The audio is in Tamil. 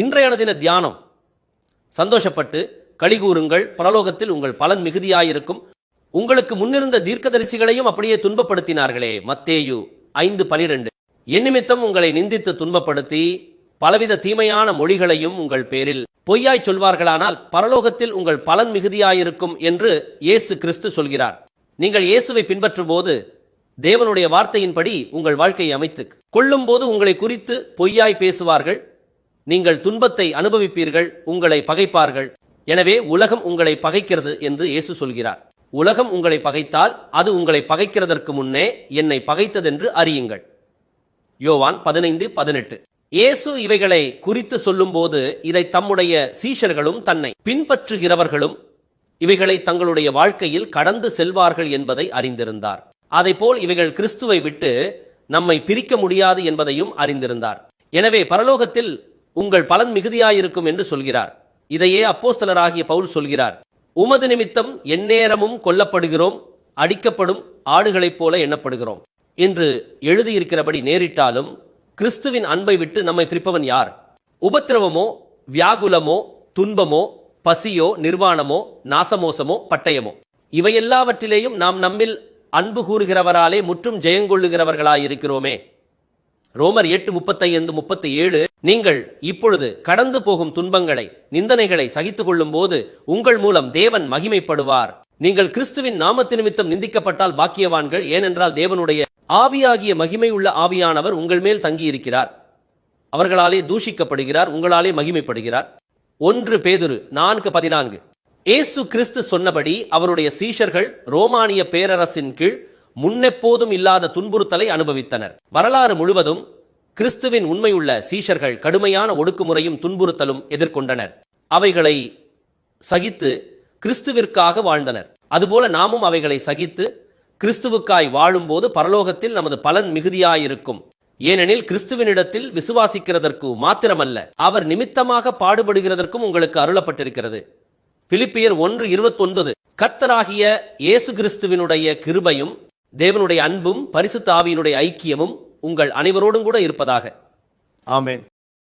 இன்றைய தின தியானம். சந்தோஷப்பட்டு கழிகூறுங்கள் பரலோகத்தில் உங்கள் பலன் மிகுதியாயிருக்கும். உங்களுக்கு முன்னிருந்த தீர்க்கதரிசிகளையும் அப்படியே துன்பப்படுத்தினார்களே. மத்தேயு ஐந்து பனிரெண்டு. என்னிமித்தம் உங்களை நிந்தித்து துன்பப்படுத்தி பலவித தீமையான மொழிகளையும் உங்கள் பேரில் பொய்யாய் சொல்வார்களானால் பரலோகத்தில் உங்கள் பலன் மிகுதியாயிருக்கும் என்று இயேசு கிறிஸ்து சொல்கிறார். நீங்கள் இயேசுவை பின்பற்றும் போது தேவனுடைய வார்த்தையின்படி உங்கள் வாழ்க்கையை அமைத்து கொள்ளும் போது உங்களை குறித்து பொய்யாய் பேசுவார்கள். நீங்கள் துன்பத்தை அனுபவிப்பீர்கள் உங்களை பகைப்பார்கள். எனவே உலகம் உங்களை பகைக்கிறது என்று இயேசு சொல்கிறார். உலகம் உங்களை பகைத்தால் அது உங்களை பகைக்கிறதற்கு முன்னே என்னை பகைத்ததென்று அறியுங்கள். யோவான் பதினைந்து பதினெட்டு. இயேசு இவைகளை குறித்து சொல்லும்போது இதை தம்முடைய சீஷர்களும் தன்னை பின்பற்றுகிறவர்களும் இவைகளை தங்களுடைய வாழ்க்கையில் கடந்து செல்வார்கள் என்பதை அறிந்திருந்தார். அதைப்போல் இவைகள் கிறிஸ்துவை விட்டு நம்மை பிரிக்க முடியாது என்பதையும் அறிந்திருந்தார். எனவே பரலோகத்தில் உங்கள் பலன் மிகுதியாயிருக்கும் என்று சொல்கிறார். இதையே அப்போஸ்தலராகிய பவுல் சொல்கிறார். உமது நிமித்தம் எந்நேரமும் கொல்லப்படுகிறோம் அடிக்கப்படும் ஆடுகளைப் போல எண்ணப்படுகிறோம். என்று எழுதியிருக்கிறபடி நேரிட்டாலும் கிறிஸ்துவின் அன்பை விட்டு நம்மை திருப்பவன் யார்? உபத்திரவமோ வியாகுலமோ துன்பமோ பசியோ நிர்வாணமோ நாசமோசமோ பட்டயமோ? இவையெல்லாவற்றிலேயும் நாம் நம்மில் அன்பு கூறுகிறவராலே முற்றும் ஜெயங்கொள்ளுகிறவர்களாயிருக்கிறோமே. ரோமர் எட்டு முப்பத்தைந்து முப்பத்தி ஏழு நீங்கள் இப்பொழுது கடந்து போகும் துன்பங்களை நிந்தனைகளை சகித்துக் கொள்ளும் போது உங்கள் மூலம் தேவன் மகிமைப்படுவார். நீங்கள் கிறிஸ்துவின் நாமத்து நிமித்தம் நிந்திக்கப்பட்டால் பாக்கியவான்கள் ஏனென்றால் தேவனுடைய ஆவியாகிய மகிமை உள்ள ஆவியானவர் உங்கள் மேல் தங்கியிருக்கிறார். அவர்களாலே தூஷிக்கப்படுகிறார் உங்களாலே மகிமைப்படுகிறார். ஒன்று பேதுரு நான்கு பதினான்கு. ஏசு கிறிஸ்து சொன்னபடி அவருடைய சீஷர்கள் ரோமானிய பேரரசின் கீழ் முன்னெப்போதும் இல்லாத துன்புறுத்தலை அனுபவித்தனர். வரலாறு முழுவதும் கிறிஸ்துவின் உண்மையுள்ள சீஷர்கள் கடுமையான ஒடுக்குமுறையும் துன்புறுத்தலும் எதிர்கொண்டனர். அவைகளை சகித்து கிறிஸ்துவிற்காக வாழ்ந்தனர். அதுபோல நாமும் அவைகளை சகித்து கிறிஸ்துவுக்காய் வாழும்போது பரலோகத்தில் நமது பலன் மிகுதியாயிருக்கும். ஏனெனில் கிறிஸ்துவினிடத்தில் விசுவாசிக்கிறதற்கு மாத்திரமல்ல அவர் நிமித்தமாக பாடுபடுகிறதற்கும் உங்களுக்கு அருளப்பட்டிருக்கிறது. பிலிப்பியர் ஒன்று இருபத்தொன்பது கர்த்தராகிய இயேசு கிறிஸ்துவினுடைய கிருபையும் தேவனுடைய அன்பும் பரிசு ஆவியினுடைய ஐக்கியமும் உங்கள் அனைவரோடும் கூட இருப்பதாக. ஆமேன்.